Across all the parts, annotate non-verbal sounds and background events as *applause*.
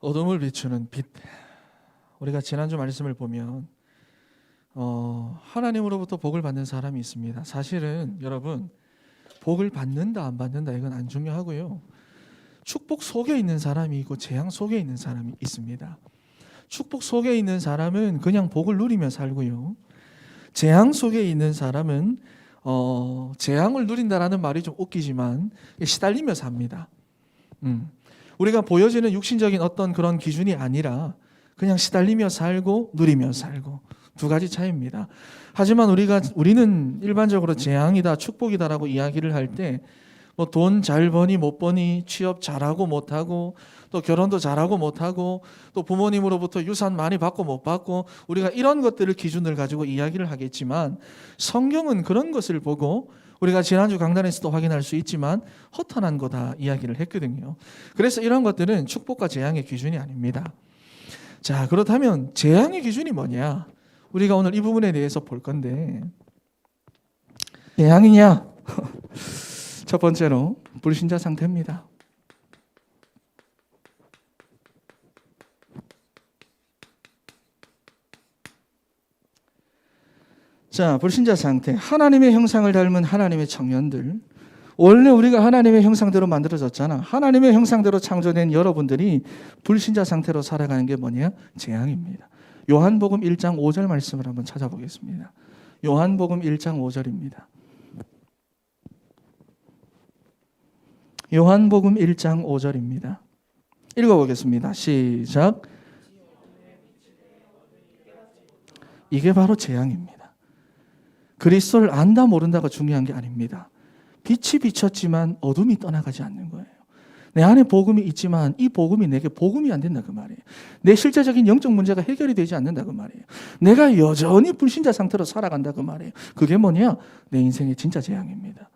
어둠을 비추는 빛. 우리가 지난주 말씀을 보면 어, 하나님으로부터 복을 받는 사람이 있습니다. 사실은 여러분 복을 받는다 안 받는다 이건 안 중요하고요. 축복 속에 있는 사람이 있고 재앙 속에 있는 사람이 있습니다. 축복 속에 있는 사람은 그냥 복을 누리며 살고요. 재앙 속에 있는 사람은 어, 재앙을 누린다라는 말이 좀 웃기지만 시달리며 삽니다. 음. 우리가 보여지는 육신적인 어떤 그런 기준이 아니라 그냥 시달리며 살고 누리며 살고 두 가지 차이입니다. 하지만 우리가 우리는 일반적으로 재앙이다 축복이다라고 이야기를 할 때 뭐 돈 잘 버니 못 버니 취업 잘하고 못 하고 또 결혼도 잘하고 못 하고 또 부모님으로부터 유산 많이 받고 못 받고 우리가 이런 것들을 기준을 가지고 이야기를 하겠지만 성경은 그런 것을 보고 우리가 지난주 강단에서도 확인할 수 있지만 허탄한 거다 이야기를 했거든요. 그래서 이런 것들은 축복과 재앙의 기준이 아닙니다. 자, 그렇다면 재앙의 기준이 뭐냐? 우리가 오늘 이 부분에 대해서 볼 건데 재앙이냐? *laughs* 첫 번째로 불신자 상태입니다. 자, 불신자 상태. 하나님의 형상을 닮은 하나님의 청년들. 원래 우리가 하나님의 형상대로 만들어졌잖아. 하나님의 형상대로 창조된 여러분들이 불신자 상태로 살아가는 게 뭐냐? 재앙입니다. 요한복음 1장 5절 말씀을 한번 찾아보겠습니다. 요한복음 1장 5절입니다. 요한복음 1장 5절입니다. 읽어보겠습니다. 시작. 이게 바로 재앙입니다. 그리스도를 안다 모른다가 중요한 게 아닙니다. 빛이 비쳤지만 어둠이 떠나가지 않는 거예요. 내 안에 복음이 있지만 이 복음이 내게 복음이 안 된다 그 말이에요. 내 실제적인 영적 문제가 해결이 되지 않는다 그 말이에요. 내가 여전히 불신자 상태로 살아간다 그 말이에요. 그게 뭐냐? 내 인생의 진짜 재앙입니다.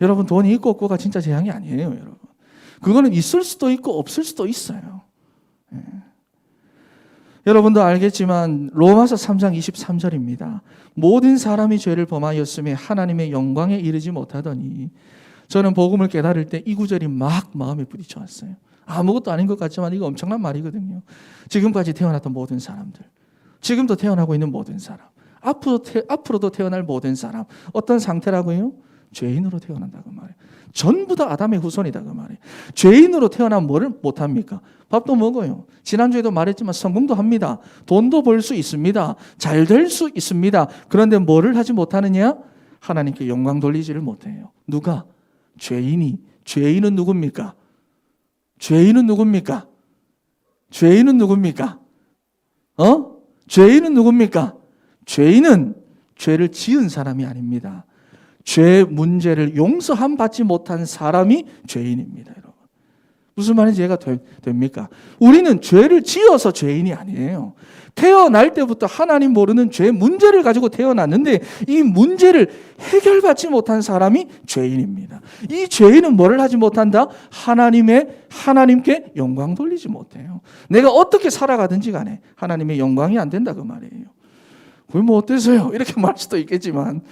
여러분 돈이 있고 없고가 진짜 재앙이 아니에요, 여러분. 그거는 있을 수도 있고 없을 수도 있어요. 예. 여러분도 알겠지만 로마서 3장 23절입니다. 모든 사람이 죄를 범하였음에 하나님의 영광에 이르지 못하더니 저는 복음을 깨달을 때 이 구절이 막 마음에 부딪혀왔어요. 아무것도 아닌 것 같지만 이거 엄청난 말이거든요. 지금까지 태어났던 모든 사람들, 지금도 태어나고 있는 모든 사람, 앞으로 태, 앞으로도 태어날 모든 사람 어떤 상태라고요? 죄인으로 태어난다고 말이에요. 전부 다 아담의 후손이다 그 말이에요. 죄인으로 태어나면 뭐를 못 합니까? 밥도 먹어요. 지난주에도 말했지만 성공도 합니다. 돈도 벌 수 있습니다. 잘 될 수 있습니다. 그런데 뭐를 하지 못하느냐? 하나님께 영광 돌리지를 못해요. 누가? 죄인이. 죄인은 누굽니까? 죄인은 누굽니까? 죄인은 누굽니까? 어? 죄인은 누굽니까? 죄인은 죄를 지은 사람이 아닙니다. 죄 문제를 용서함 받지 못한 사람이 죄인입니다, 여러분. 무슨 말인지 이해가 되, 됩니까? 우리는 죄를 지어서 죄인이 아니에요. 태어날 때부터 하나님 모르는 죄 문제를 가지고 태어났는데 이 문제를 해결받지 못한 사람이 죄인입니다. 이 죄인은 뭐를 하지 못한다? 하나님의 하나님께 영광 돌리지 못해요. 내가 어떻게 살아가든지 간에 하나님의 영광이 안 된다 그 말이에요. 그게 뭐 어때서요? 이렇게 *laughs* 말할 수도 있겠지만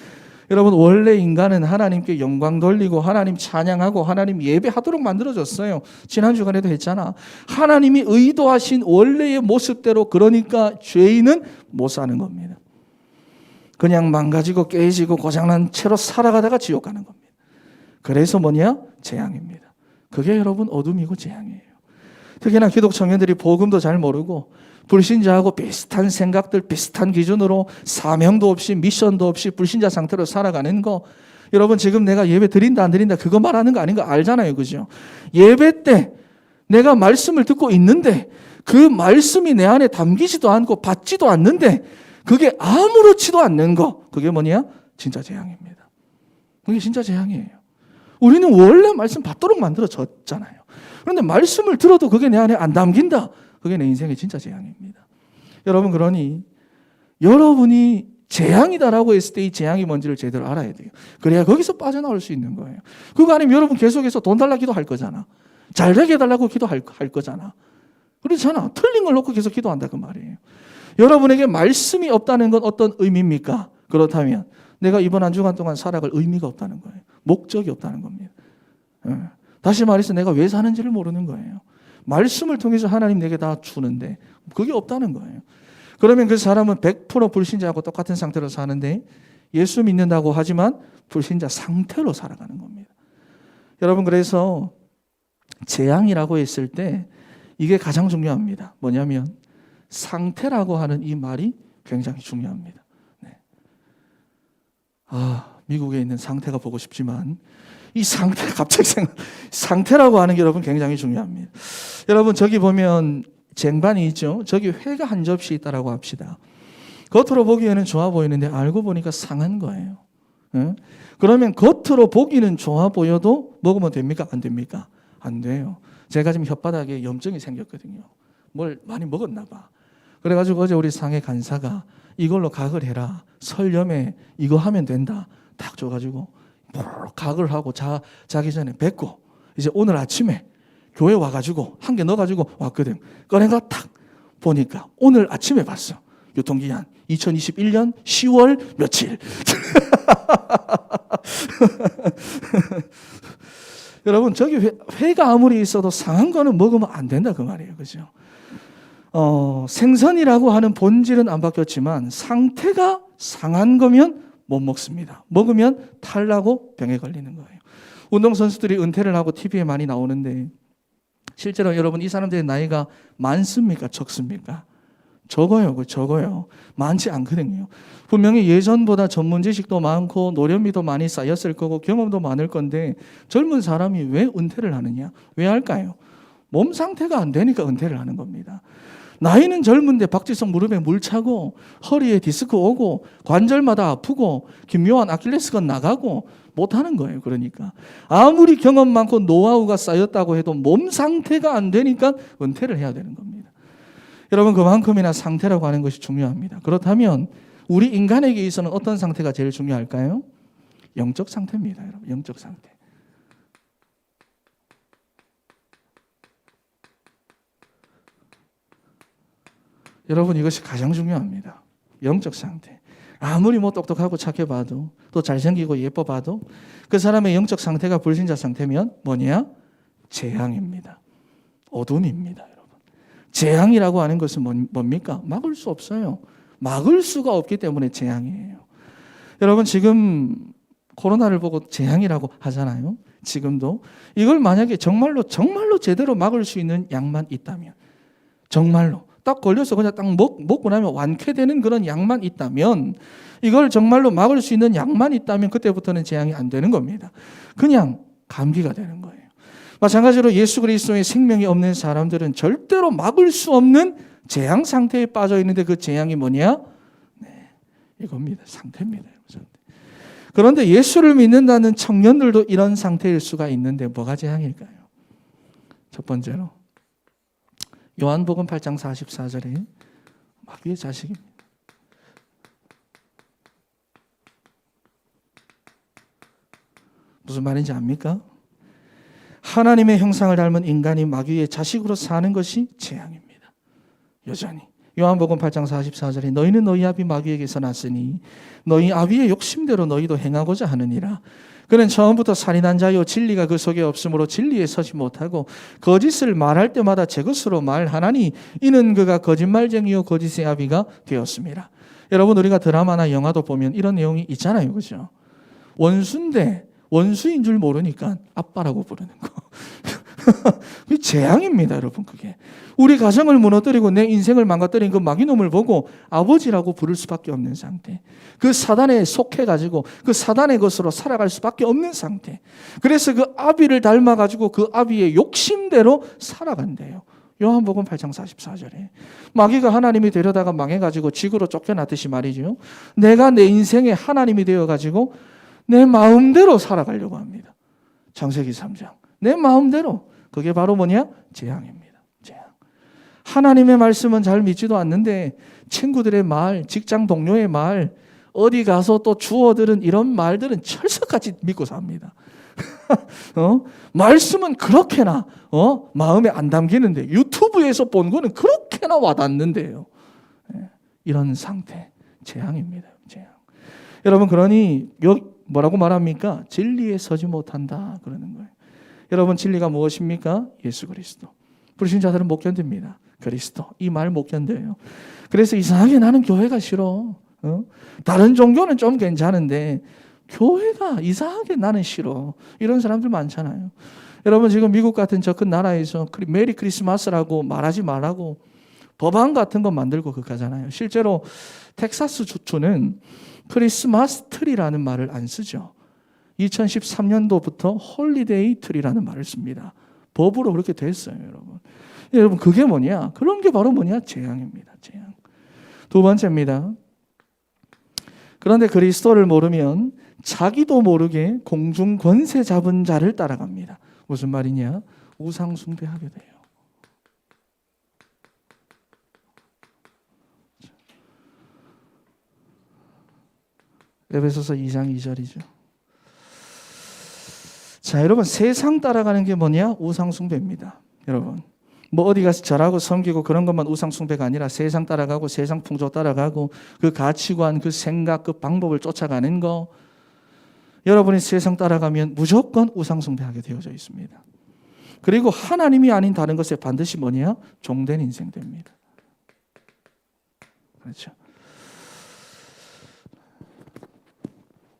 여러분 원래 인간은 하나님께 영광 돌리고 하나님 찬양하고 하나님 예배하도록 만들어졌어요. 지난 주간에도 했잖아. 하나님이 의도하신 원래의 모습대로 그러니까 죄인은 못 사는 겁니다. 그냥 망가지고 깨지고 고장난 채로 살아가다가 지옥 가는 겁니다. 그래서 뭐냐? 재앙입니다. 그게 여러분 어둠이고 재앙이에요. 특히나 기독 청년들이 복음도 잘 모르고 불신자하고 비슷한 생각들, 비슷한 기준으로 사명도 없이 미션도 없이 불신자 상태로 살아가는 거. 여러분 지금 내가 예배 드린다 안 드린다 그거 말하는 거 아닌 거 알잖아요. 그죠? 예배 때 내가 말씀을 듣고 있는데 그 말씀이 내 안에 담기지도 않고 받지도 않는데 그게 아무렇지도 않는 거. 그게 뭐냐? 진짜 재앙입니다. 그게 진짜 재앙이에요. 우리는 원래 말씀 받도록 만들어졌잖아요. 그런데 말씀을 들어도 그게 내 안에 안 담긴다. 그게 내 인생의 진짜 재앙입니다. 여러분 그러니 여러분이 재앙이다라고 했을 때 이 재앙이 뭔지를 제대로 알아야 돼요. 그래야 거기서 빠져나올 수 있는 거예요. 그거 아니면 여러분 계속해서 돈 달라 기도할 거잖아. 잘 되게 해달라고 기도할 할 거잖아. 그렇잖아. 틀린 걸 놓고 계속 기도한다 그 말이에요. 여러분에게 말씀이 없다는 건 어떤 의미입니까? 그렇다면 내가 이번 한 주간 동안 살아갈 의미가 없다는 거예요. 목적이 없다는 겁니다. 예. 다시 말해서 내가 왜 사는지를 모르는 거예요. 말씀을 통해서 하나님 내게 다 주는데 그게 없다는 거예요. 그러면 그 사람은 100% 불신자하고 똑같은 상태로 사는데 예수 믿는다고 하지만 불신자 상태로 살아가는 겁니다. 여러분 그래서 재앙이라고 했을 때 이게 가장 중요합니다. 뭐냐면 상태라고 하는 이 말이 굉장히 중요합니다. 네. 아 미국에 있는 상태가 보고 싶지만 이 상태 갑자기 생각 상태라고 하는 게 여러분 굉장히 중요합니다. 여러분 저기 보면 쟁반이 있죠. 저기 회가 한 접시 있다라고 합시다. 겉으로 보기에는 좋아 보이는데 알고 보니까 상한 거예요. 예? 그러면 겉으로 보기는 좋아 보여도 먹으면 됩니까? 안 됩니까? 안 돼요. 제가 지금 혓바닥에 염증이 생겼거든요. 뭘 많이 먹었나 봐. 그래가지고 어제 우리 상해 간사가 이걸로 각을 해라. 설염에 이거 하면 된다. 딱 줘가지고 각을 하고 자, 자기 전에 뱉고 이제 오늘 아침에 교회 와가지고 한 개 넣어가지고 왔거든. 꺼내가 탁 보니까 오늘 아침에 봤어. 유통기한 2021년 10월 며칠. *laughs* 여러분 저기 회, 회가 아무리 있어도 상한 거는 먹으면 안 된다 그 말이에요, 그죠? 어, 생선이라고 하는 본질은 안 바뀌었지만 상태가 상한 거면 못 먹습니다. 먹으면 탈나고 병에 걸리는 거예요. 운동 선수들이 은퇴를 하고 TV에 많이 나오는데 실제로 여러분 이 사람들의 나이가 많습니까? 적습니까? 적어요. 그 적어요. 많지 않거든요. 분명히 예전보다 전문 지식도 많고 노련미도 많이 쌓였을 거고 경험도 많을 건데 젊은 사람이 왜 은퇴를 하느냐? 왜 할까요? 몸 상태가 안 되니까 은퇴를 하는 겁니다. 나이는 젊은데 박지성 무릎에 물 차고 허리에 디스크 오고 관절마다 아프고 김요한 아킬레스건 나가고 못 하는 거예요. 그러니까 아무리 경험 많고 노하우가 쌓였다고 해도 몸 상태가 안 되니까 은퇴를 해야 되는 겁니다. 여러분 그만큼이나 상태라고 하는 것이 중요합니다. 그렇다면 우리 인간에게 있어서는 어떤 상태가 제일 중요할까요? 영적 상태입니다, 여러분. 영적 상태. 여러분 이것이 가장 중요합니다. 영적 상태. 아무리 뭐 똑똑하고 착해 봐도 또 잘생기고 예뻐 봐도 그 사람의 영적 상태가 불신자 상태면 뭐냐? 재앙입니다. 어둠입니다, 여러분. 재앙이라고 하는 것은 뭡니까? 막을 수 없어요. 막을 수가 없기 때문에 재앙이에요. 여러분 지금 코로나를 보고 재앙이라고 하잖아요. 지금도 이걸 만약에 정말로 정말로 제대로 막을 수 있는 약만 있다면 정말로 딱 걸려서 그냥 딱 먹, 먹고 나면 완쾌되는 그런 약만 있다면 이걸 정말로 막을 수 있는 약만 있다면 그때부터는 재앙이 안 되는 겁니다. 그냥 감기가 되는 거예요. 마찬가지로 예수 그리스도의 생명이 없는 사람들은 절대로 막을 수 없는 재앙 상태에 빠져 있는데 그 재앙이 뭐냐? 네, 이겁니다. 상태입니다. 상태. 그런데 예수를 믿는다는 청년들도 이런 상태일 수가 있는데 뭐가 재앙일까요? 첫 번째로 요한복음 8장 44절에 마귀의 자식입니다. 무슨 말인지 압니까? 하나님의 형상을 닮은 인간이 마귀의 자식으로 사는 것이 재앙입니다. 여전히. 요한복음 8장 44절에 너희는 너희 아비 마귀에게서 났으니 너희 아비의 욕심대로 너희도 행하고자 하느니라. 그는 처음부터 살인한 자요 진리가 그 속에 없으므로 진리에 서지 못하고 거짓을 말할 때마다 제 것으로 말하나니 이는 그가 거짓말쟁이요 거짓의 아비가 되었습니다. 여러분 우리가 드라마나 영화도 보면 이런 내용이 있잖아요. 그죠? 원수인데 원수인 줄 모르니까 아빠라고 부르는 거. *laughs* 그 재앙입니다, 여러분, 그게. 우리 가정을 무너뜨리고 내 인생을 망가뜨린 그 마귀놈을 보고 아버지라고 부를 수밖에 없는 상태. 그 사단에 속해가지고 그 사단의 것으로 살아갈 수밖에 없는 상태. 그래서 그 아비를 닮아가지고 그 아비의 욕심대로 살아간대요. 요한복음 8장 44절에 마귀가 하나님이 되려다가 망해가지고 지구로 쫓겨났듯이 말이죠. 내가 내 인생의 하나님이 되어가지고 내 마음대로 살아가려고 합니다. 창세기 3장. 내 마음대로. 그게 바로 뭐냐? 재앙입니다. 하나님의 말씀은 잘 믿지도 않는데 친구들의 말, 직장 동료의 말, 어디 가서 또 주어들은 이런 말들은 철석같이 믿고 삽니다. *laughs* 어? 말씀은 그렇게나 어? 마음에 안 담기는데 유튜브에서 본 거는 그렇게나 와닿는데요. 예. 이런 상태 재앙입니다. 재앙. 여러분 그러니 뭐라고 말합니까? 진리에 서지 못한다 그러는 거예요. 여러분 진리가 무엇입니까? 예수 그리스도. 불신 자들은 못 견딥니다. 그리스도 이 말 못 견뎌요. 그래서 이상하게 나는 교회가 싫어. 어? 다른 종교는 좀 괜찮은데 교회가 이상하게 나는 싫어. 이런 사람들 많잖아요. 여러분 지금 미국 같은 저 큰 나라에서 메리 크리스마스라고 말하지 말라고 법안 같은 거 만들고 그가잖아요. 실제로 텍사스 주주는 크리스마스 트리라는 말을 안 쓰죠. 2013년도부터 홀리데이 트리라는 말을 씁니다. 법으로 그렇게 됐어요, 여러분. 여러분 그게 뭐냐? 그런 게 바로 뭐냐? 재앙입니다. 재앙. 두 번째입니다. 그런데 그리스도를 모르면 자기도 모르게 공중 권세 잡은 자를 따라갑니다. 무슨 말이냐? 우상 숭배하게 돼요. 에베소서 2장 2절이죠. 자, 여러분 세상 따라가는 게 뭐냐? 우상 숭배입니다. 여러분. 뭐 어디 가서 절하고 섬기고 그런 것만 우상 숭배가 아니라 세상 따라가고 세상 풍조 따라가고 그 가치관, 그 생각, 그 방법을 쫓아가는 거 여러분이 세상 따라가면 무조건 우상 숭배하게 되어져 있습니다. 그리고 하나님이 아닌 다른 것에 반드시 뭐냐? 종된 인생 됩니다. 그렇죠.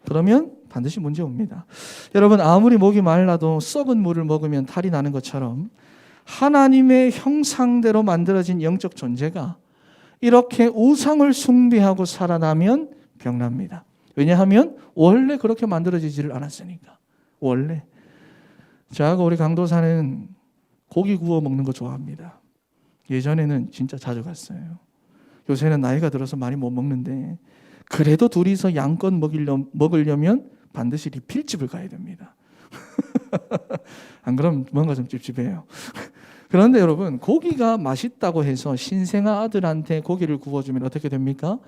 그러면 반드시 문제 옵니다. 여러분 아무리 목이 말라도 썩은 물을 먹으면 탈이 나는 것처럼 하나님의 형상대로 만들어진 영적 존재가 이렇게 우상을 숭배하고 살아나면 병납니다. 왜냐하면 원래 그렇게 만들어지지를 않았으니까. 원래. 저하고 우리 강도사는 고기 구워 먹는 거 좋아합니다. 예전에는 진짜 자주 갔어요. 요새는 나이가 들어서 많이 못 먹는데 그래도 둘이서 양껏 먹이려, 먹으려면 반드시 리필집을 가야 됩니다. *laughs* 안 그럼 뭔가 좀 찝찝해요. 그런데 여러분 고기가 맛있다고 해서 신생아 아들한테 고기를 구워주면 어떻게 됩니까?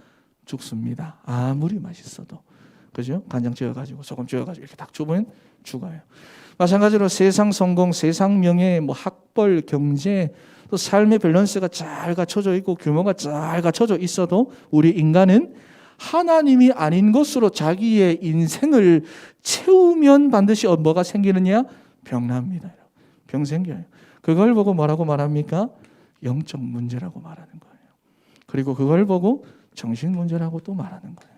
죽습니다. 아무리 맛있어도 그죠? 간장 찍어가지고 소금 찍어가지고 이렇게 딱 주면 죽어요. 마찬가지로 세상 성공, 세상 명예, 뭐 학벌, 경제, 또 삶의 밸런스가 잘 갖춰져 있고 규모가 잘 갖춰져 있어도 우리 인간은 하나님이 아닌 것으로 자기의 인생을 채우면 반드시 어, 뭐가 생기느냐? 병납니다. 병 생겨요. 그걸 보고 뭐라고 말합니까? 영적 문제라고 말하는 거예요. 그리고 그걸 보고 정신 문제라고 또 말하는 거예요.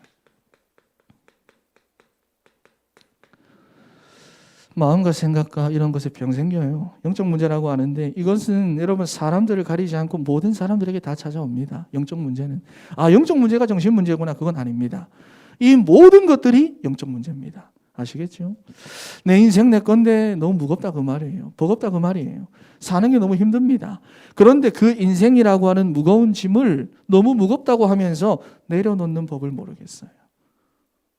마음과 생각과 이런 것에 병 생겨요. 영적 문제라고 하는데 이것은 여러분 사람들을 가리지 않고 모든 사람들에게 다 찾아옵니다. 영적 문제는 아 영적 문제가 정신 문제구나 그건 아닙니다. 이 모든 것들이 영적 문제입니다. 아시겠죠? 내 인생 내 건데 너무 무겁다 그 말이에요. 버겁다 그 말이에요. 사는 게 너무 힘듭니다. 그런데 그 인생이라고 하는 무거운 짐을 너무 무겁다고 하면서 내려놓는 법을 모르겠어요.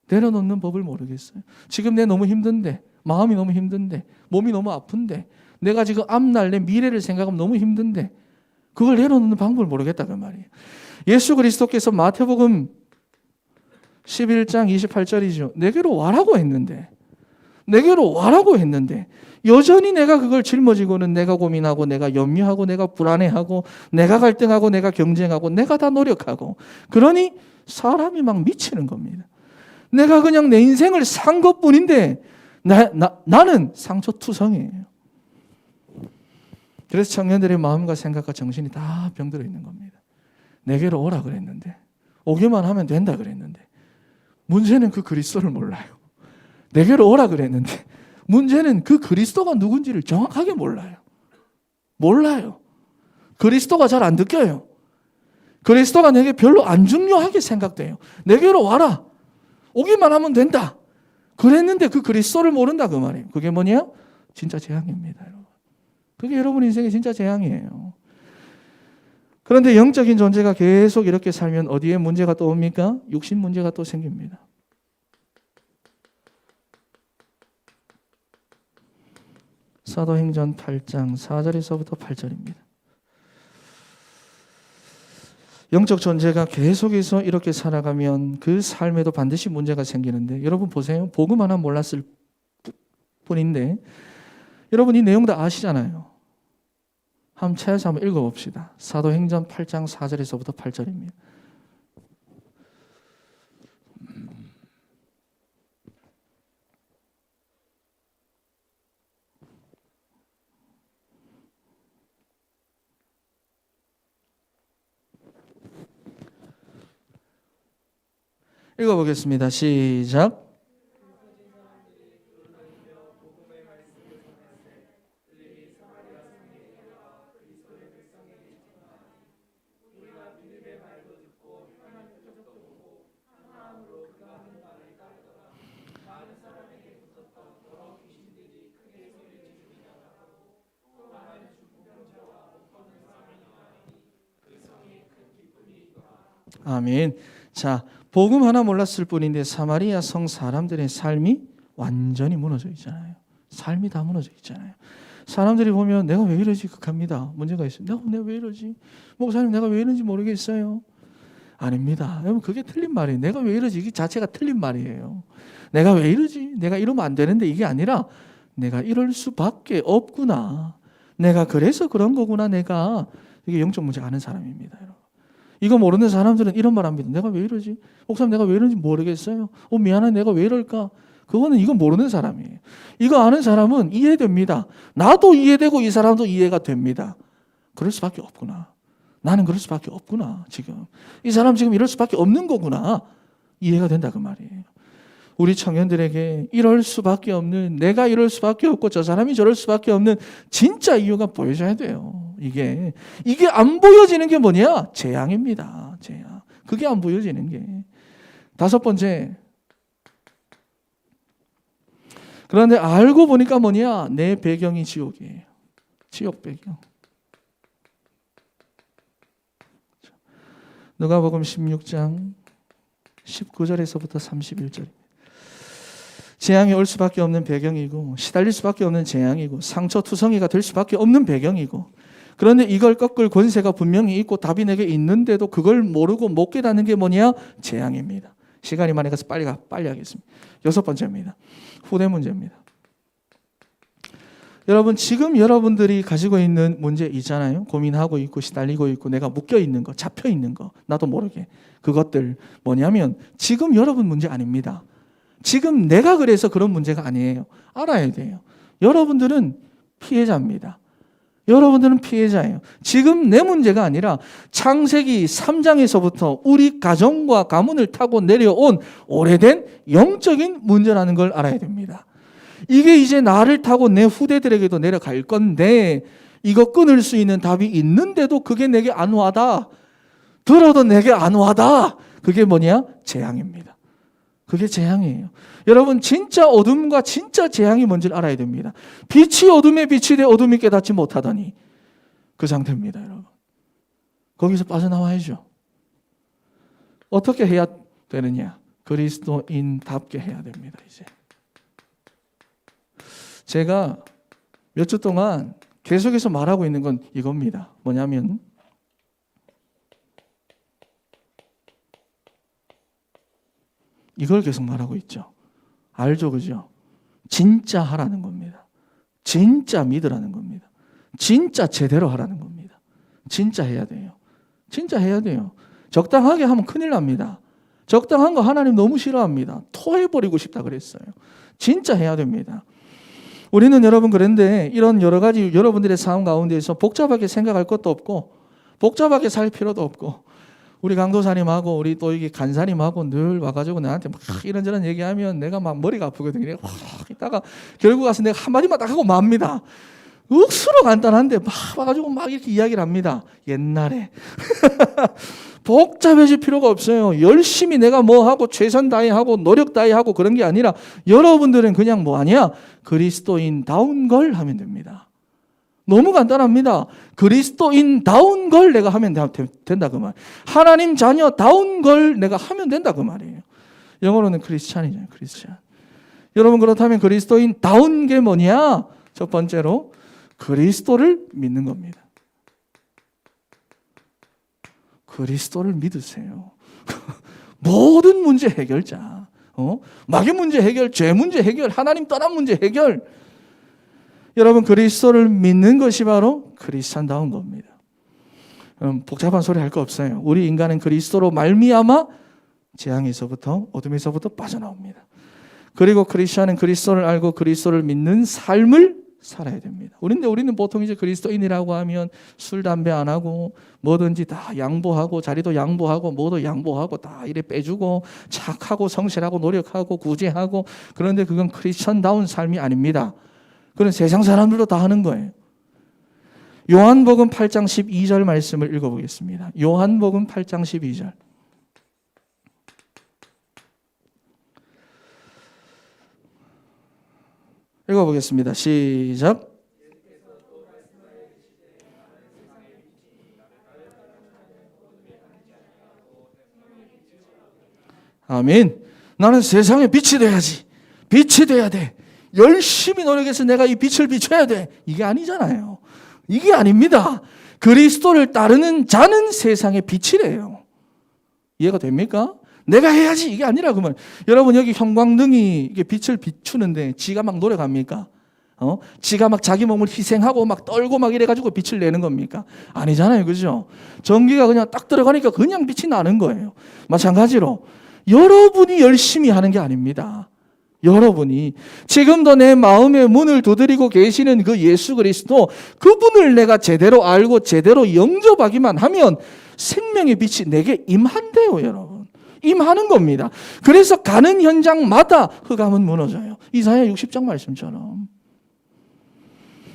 내려놓는 법을 모르겠어요. 지금 내 너무 힘든데 마음이 너무 힘든데 몸이 너무 아픈데 내가 지금 앞날 내 미래를 생각하면 너무 힘든데 그걸 내려놓는 방법을 모르겠다 그 말이에요. 예수 그리스도께서 마태복음 11장 28절이죠. 내게로 와라고 했는데 내게로 와라고 했는데 여전히 내가 그걸 짊어지고는 내가 고민하고 내가 염려하고 내가 불안해하고 내가 갈등하고 내가 경쟁하고 내가 다 노력하고 그러니 사람이 막 미치는 겁니다. 내가 그냥 내 인생을 산 것 뿐인데 나, 나, 나는 상처투성이에요. 그래서 청년들의 마음과 생각과 정신이 다 병들어 있는 겁니다. 내게로 오라 그랬는데 오기만 하면 된다 그랬는데 문제는 그 그리스도를 몰라요. 내게로 오라 그랬는데 문제는 그 그리스도가 누군지를 정확하게 몰라요. 몰라요. 그리스도가 잘 안 느껴요. 그리스도가 내게 별로 안 중요하게 생각돼요. 내게로 와라. 오기만 하면 된다. 그랬는데 그 그리스도를 모른다 그 말이에요. 그게 뭐냐? 진짜 재앙입니다. 그게 여러분 인생의 진짜 재앙이에요. 그런데 영적인 존재가 계속 이렇게 살면 어디에 문제가 또 옵니까? 육신 문제가 또 생깁니다. 사도행전 8장 4절에서부터 8절입니다. 영적 존재가 계속해서 이렇게 살아가면 그 삶에도 반드시 문제가 생기는데 여러분 보세요. 복음 하나 몰랐을 뿐인데 여러분 이 내용 다 아시잖아요. 한번 찾아서 한번 읽어봅시다. 사도행전 8장 4절에서부터 8절입니다. 읽어보겠습니다. 시작. 아멘. 자, 복음 하나 몰랐을 뿐인데 사마리아 성 사람들의 삶이 완전히 무너져 있잖아요. 삶이 다 무너져 있잖아요. 사람들이 보면 내가 왜 이러지 극합니다. 문제가 있어요. 내가, 내가 왜 이러지? 목사님 내가 왜 이런지 모르겠어요. 아닙니다. 여러분 그게 틀린 말이에요. 내가 왜 이러지? 이게 자체가 틀린 말이에요. 내가 왜 이러지? 내가 이러면 안 되는데 이게 아니라 내가 이럴 수밖에 없구나. 내가 그래서 그런 거구나. 내가 이게 영적 문제 아는 사람입니다. 여러분. 이거 모르는 사람들은 이런 말 합니다. 내가 왜 이러지? 목사님 내가 왜 이런지 모르겠어요. 어 미안해 내가 왜 이럴까? 그거는 이거 모르는 사람이에요. 이거 아는 사람은 이해됩니다. 나도 이해되고 이 사람도 이해가 됩니다. 그럴 수밖에 없구나. 나는 그럴 수밖에 없구나. 지금 이 사람 지금 이럴 수밖에 없는 거구나. 이해가 된다 그 말이에요. 우리 청년들에게 이럴 수밖에 없는 내가 이럴 수밖에 없고 저 사람이 저럴 수밖에 없는 진짜 이유가 보여줘야 돼요. 이게 이게 안 보여지는 게 뭐냐? 재앙입니다. 재앙. 그게 안 보여지는 게 다섯 번째. 그런데 알고 보니까 뭐냐? 내 배경이 지옥이에요. 지옥 배경. 누가복음 16장 19절에서부터 31절. 재앙이 올 수밖에 없는 배경이고 시달릴 수밖에 없는 재앙이고 상처 투성이가 될 수밖에 없는 배경이고 그런데 이걸 꺾을 권세가 분명히 있고 답이 내게 있는데도 그걸 모르고 못 깨닫는 게 뭐냐? 재앙입니다. 시간이 많이 가서 빨리 가 빨리 하겠습니다. 여섯 번째입니다. 후대 문제입니다. 여러분 지금 여러분들이 가지고 있는 문제 있잖아요. 고민하고 있고 시달리고 있고 내가 묶여 있는 거, 잡혀 있는 거, 나도 모르게 그것들 뭐냐면 지금 여러분 문제 아닙니다. 지금 내가 그래서 그런 문제가 아니에요. 알아야 돼요. 여러분들은 피해자입니다. 여러분들은 피해자예요. 지금 내 문제가 아니라 창세기 3장에서부터 우리 가정과 가문을 타고 내려온 오래된 영적인 문제라는 걸 알아야 됩니다. 이게 이제 나를 타고 내 후대들에게도 내려갈 건데 이거 끊을 수 있는 답이 있는데도 그게 내게 안 와다. 들어도 내게 안 와다. 그게 뭐냐? 재앙입니다. 그게 재앙이에요. 여러분 진짜 어둠과 진짜 재앙이 뭔지를 알아야 됩니다. 빛이 어둠에 빛이 돼 어둠이 깨닫지 못하더니 그 상태입니다, 여러분. 거기서 빠져나와야죠. 어떻게 해야 되느냐? 그리스도인답게 해야 됩니다, 이제. 제가 몇 주 동안 계속해서 말하고 있는 건 이겁니다. 뭐냐면 이걸 계속 말하고 있죠. 알죠, 그죠? 진짜 하라는 겁니다. 진짜 믿으라는 겁니다. 진짜 제대로 하라는 겁니다. 진짜 해야 돼요. 진짜 해야 돼요. 적당하게 하면 큰일 납니다. 적당한 거 하나님 너무 싫어합니다. 토해버리고 싶다 그랬어요. 진짜 해야 됩니다. 우리는 여러분 그런데 이런 여러 가지 여러분들의 삶 가운데서 복잡하게 생각할 것도 없고 복잡하게 살 필요도 없고 우리 강도사님하고 우리 또 이게 간사님하고 늘 와가지고 나한테 막 이런저런 얘기하면 내가 막 머리가 아프거든요. 막 이따가 결국 가서 내가 한마디만 딱 하고 맙니다. 억수로 간단한데 막 와가지고 막 이렇게 이야기를 합니다. 옛날에. *laughs* 복잡해질 필요가 없어요. 열심히 내가 뭐 하고 최선 다해 하고 노력 다해 하고 그런 게 아니라 여러분들은 그냥 뭐 아니야? 그리스도인다운 걸 하면 됩니다. 너무 간단합니다. 그리스도인다운 걸 내가 하면 된다 그 말. 하나님 자녀다운 걸 내가 하면 된다 그 말이에요. 영어로는 크리스찬이잖아요. 크리스찬. 여러분 그렇다면 그리스도인다운 게 뭐냐? 첫 번째로 그리스도를 믿는 겁니다. 그리스도를 믿으세요. *laughs* 모든 문제 해결자. 어? 마귀 문제 해결, 죄 문제 해결, 하나님 떠난 문제 해결. 여러분 그리스도를 믿는 것이 바로 크리스찬다운 겁니다. 음, 복잡한 소리 할 거 없어요. 우리 인간은 그리스도로 말미암아 재앙에서부터 어둠에서부터 빠져나옵니다. 그리고 크리스찬은 그리스도를 알고 그리스도를 믿는 삶을 살아야 됩니다. 우리인데 우리는 보통 이제 그리스도인이라고 하면 술 담배 안 하고 뭐든지 다 양보하고 자리도 양보하고 뭐도 양보하고 다 이래 빼주고 착하고 성실하고 노력하고 구제하고 그런데 그건 크리스천다운 삶이 아닙니다. 그건 세상 사람들도 다 하는 거예요. 요한복음 8장 12절 말씀을 읽어보겠습니다. 요한복음 8장 12절. 읽어보겠습니다. 시작. 아멘. 나는 세상에 빛이 돼야지. 빛이 돼야 돼. 열심히 노력해서 내가 이 빛을 비춰야 돼. 이게 아니잖아요. 이게 아닙니다. 그리스도를 따르는 자는 세상의 빛이래요. 이해가 됩니까? 내가 해야지 이게 아니라 그러면 여러분 여기 형광등이 이게 빛을 비추는데 지가 막 노력합니까? 어? 지가 막 자기 몸을 희생하고 막 떨고 막 이래가지고 빛을 내는 겁니까? 아니잖아요, 그죠? 전기가 그냥 딱 들어가니까 그냥 빛이 나는 거예요. 마찬가지로 여러분이 열심히 하는 게 아닙니다. 여러분이 지금도 내 마음의 문을 두드리고 계시는 그 예수 그리스도 그분을 내가 제대로 알고 제대로 영접하기만 하면 생명의 빛이 내게 임한대요, 여러분. 임하는 겁니다. 그래서 가는 현장마다 흑암은 무너져요. 이사야 60장 말씀처럼.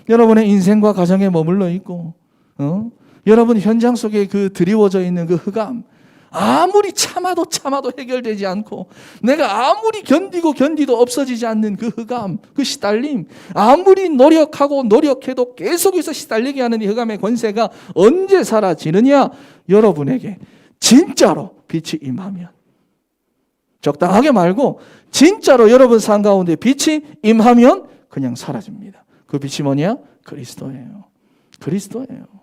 여러분의 인생과 가정에 머물러 있고, 어? 여러분 현장 속에 그 드리워져 있는 그 흑암, 아무리 참아도 참아도 해결되지 않고, 내가 아무리 견디고 견디도 없어지지 않는 그 흑암, 그 시달림, 아무리 노력하고 노력해도 계속해서 시달리게 하는 이 흑암의 권세가 언제 사라지느냐? 여러분에게 진짜로 빛이 임하면. 적당하게 말고, 진짜로 여러분 삶 가운데 빛이 임하면 그냥 사라집니다. 그 빛이 뭐냐? 그리스도예요. 그리스도예요.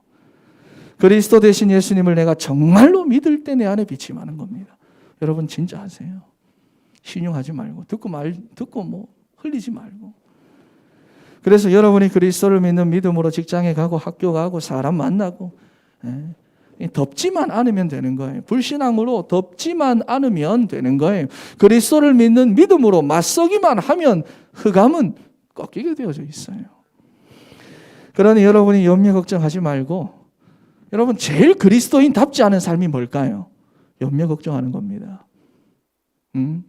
그리스도 대신 예수님을 내가 정말로 믿을 때 내 안에 빛이 많은 겁니다. 여러분 진짜 하세요. 신용하지 말고 듣고 말 듣고 뭐 흘리지 말고. 그래서 여러분이 그리스도를 믿는 믿음으로 직장에 가고 학교 가고 사람 만나고 예, 덥지만 않으면 되는 거예요. 불신앙으로 덥지만 않으면 되는 거예요. 그리스도를 믿는 믿음으로 맞서기만 하면 흑암은 꺾이게 되어져 있어요. 그러니 여러분이 염려 걱정하지 말고 여러분 제일 그리스도인답지 않은 삶이 뭘까요? 염려 걱정하는 겁니다. 음?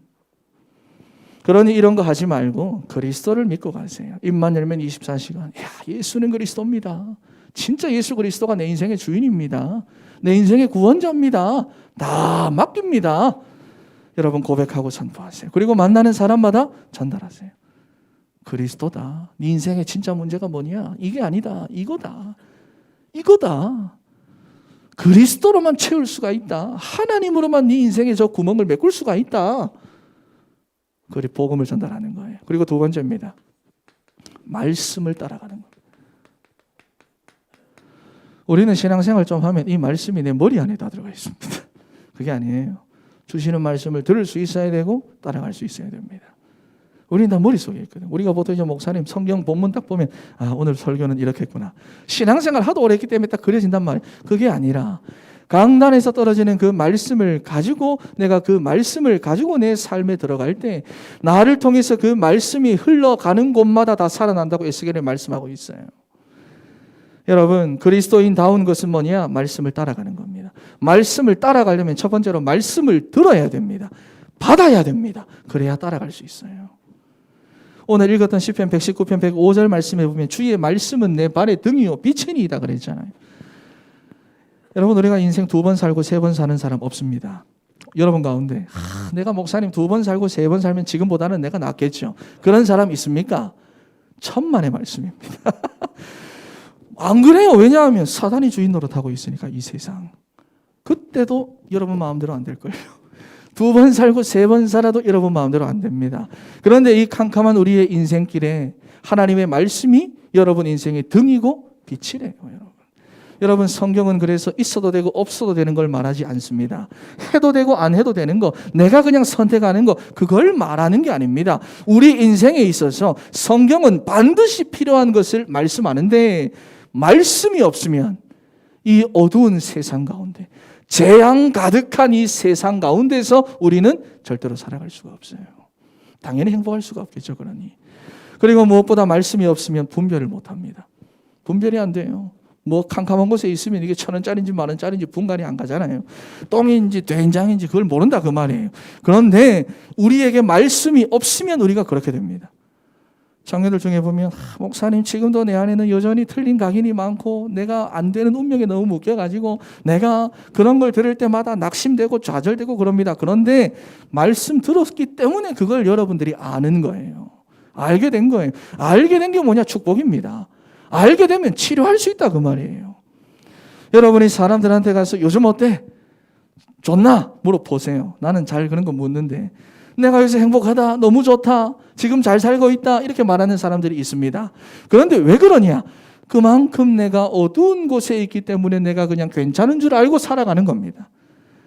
그러니 이런 거 하지 말고 그리스도를 믿고 가세요. 입만 열면 24시간. 야, 예수는 그리스도입니다. 진짜 예수 그리스도가 내 인생의 주인입니다. 내 인생의 구원자입니다. 다 맡깁니다. 여러분 고백하고 선포하세요. 그리고 만나는 사람마다 전달하세요. 그리스도다. 네 인생의 진짜 문제가 뭐냐? 이게 아니다. 이거다. 이거다. 그리스도로만 채울 수가 있다. 하나님으로만 네 인생의 저 구멍을 메꿀 수가 있다. 그리 복음을 전달하는 거예요. 그리고 두 번째입니다. 말씀을 따라가는 거예요. 우리는 신앙생활 좀 하면 이 말씀이 내 머리 안에 다 들어가 있습니다. *laughs* 그게 아니에요. 주시는 말씀을 들을 수 있어야 되고 따라갈 수 있어야 됩니다. 우리는 다 머릿속에 있거든. 우리가 보통 이제 목사님 성경 본문 딱 보면 아, 오늘 설교는 이렇게 했구나. 신앙생활 하도 오래 했기 때문에 딱 그려진단 말이에요. 그게 아니라 강단에서 떨어지는 그 말씀을 가지고 내가 그 말씀을 가지고 내 삶에 들어갈 때 나를 통해서 그 말씀이 흘러가는 곳마다 다 살아난다고 에스겔에 말씀하고 있어요. 여러분 그리스도인다운 것은 뭐냐? 말씀을 따라가는 겁니다. 말씀을 따라가려면 첫 번째로 말씀을 들어야 됩니다. 받아야 됩니다. 그래야 따라갈 수 있어요. 오늘 읽었던 시편 119편 105절 말씀에 보면 주의 말씀은 내 발의 등이요 빛이니이다 그랬잖아요. 여러분 우리가 인생 두 번 살고 세 번 사는 사람 없습니다. 여러분 가운데 하, 내가 목사님 두 번 살고 세 번 살면 지금보다는 내가 낫겠죠. 그런 사람 있습니까? 천만의 말씀입니다. *laughs* 안 그래요? 왜냐하면 사단이 주인 노릇하고 있으니까 이 세상. 그때도 여러분 마음대로 안 될 거예요. 두 번 살고 세 번 살아도 여러분 마음대로 안 됩니다. 그런데 이 캄캄한 우리의 인생길에 하나님의 말씀이 여러분 인생의 등이고 빛이래요, 여러분. 여러분 성경은 그래서 있어도 되고 없어도 되는 걸 말하지 않습니다. 해도 되고 안 해도 되는 거, 내가 그냥 선택하는 거 그걸 말하는 게 아닙니다. 우리 인생에 있어서 성경은 반드시 필요한 것을 말씀하는데 말씀이 없으면 이 어두운 세상 가운데 재앙 가득한 이 세상 가운데서 우리는 절대로 살아갈 수가 없어요. 당연히 행복할 수가 없겠죠, 그러니. 그리고 무엇보다 말씀이 없으면 분별을 못 합니다. 분별이 안 돼요. 뭐 캄캄한 곳에 있으면 이게 천 원짜리인지 만 원짜리인지 분간이 안 가잖아요. 똥인지 된장인지 그걸 모른다 그 말이에요. 그런데 우리에게 말씀이 없으면 우리가 그렇게 됩니다. 청년들 중에 보면 아, 목사님 지금도 내 안에는 여전히 틀린 각인이 많고 내가 안 되는 운명에 너무 묶여가지고 내가 그런 걸 들을 때마다 낙심되고 좌절되고 그럽니다. 그런데 말씀 들었기 때문에 그걸 여러분들이 아는 거예요. 알게 된 거예요. 알게 된 게 뭐냐 축복입니다. 알게 되면 치료할 수 있다 그 말이에요. 여러분이 사람들한테 가서 요즘 어때? 좋나? 물어보세요. 나는 잘 그런 거 묻는데 내가 요새 행복하다. 너무 좋다. 지금 잘 살고 있다. 이렇게 말하는 사람들이 있습니다. 그런데 왜 그러냐? 그만큼 내가 어두운 곳에 있기 때문에 내가 그냥 괜찮은 줄 알고 살아가는 겁니다.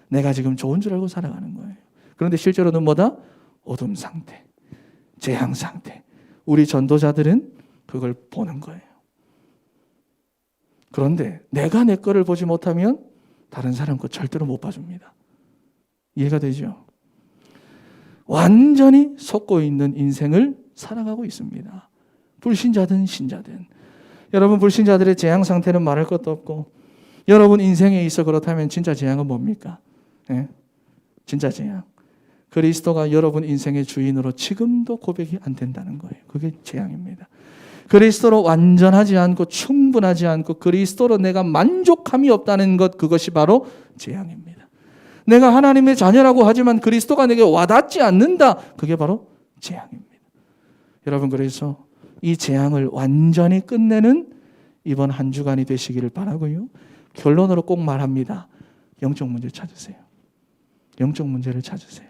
내가 지금 좋은 줄 알고 살아가는 거예요. 그런데 실제로는 뭐다? 어둠 상태, 재앙 상태. 우리 전도자들은 그걸 보는 거예요. 그런데 내가 내 거를 보지 못하면 다른 사람 거 절대로 못 봐줍니다. 이해가 되죠? 완전히 속고 있는 인생을 살아가고 있습니다. 불신자든 신자든. 여러분 불신자들의 재앙 상태는 말할 것도 없고 여러분 인생에 있어 그렇다면 진짜 재앙은 뭡니까? 예? 진짜 재앙. 그리스도가 여러분 인생의 주인으로 지금도 고백이 안 된다는 거예요. 그게 재앙입니다. 그리스도로 완전하지 않고 충분하지 않고 그리스도로 내가 만족함이 없다는 것 그것이 바로 재앙입니다. 내가 하나님의 자녀라고 하지만 그리스도가 내게 와닿지 않는다. 그게 바로 재앙입니다. 여러분 그래서 이 재앙을 완전히 끝내는 이번 한 주간이 되시기를 바라고요. 결론으로 꼭 말합니다. 영적 문제 찾으세요. 영적 문제를 찾으세요.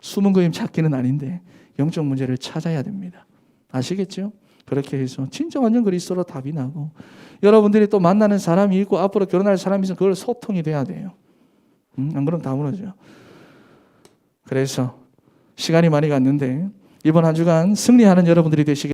숨은 그림 찾기는 아닌데 영적 문제를 찾아야 됩니다. 아시겠죠? 그렇게 해서 진짜 완전 그리스도로 답이 나고 여러분들이 또 만나는 사람이 있고 앞으로 결혼할 사람이 있으면 그걸 소통이 돼야 돼요. 음, 안 그러면 다 무너져요. 그래서 시간이 많이 갔는데 이번 한 주간 승리하는 여러분들이 되시길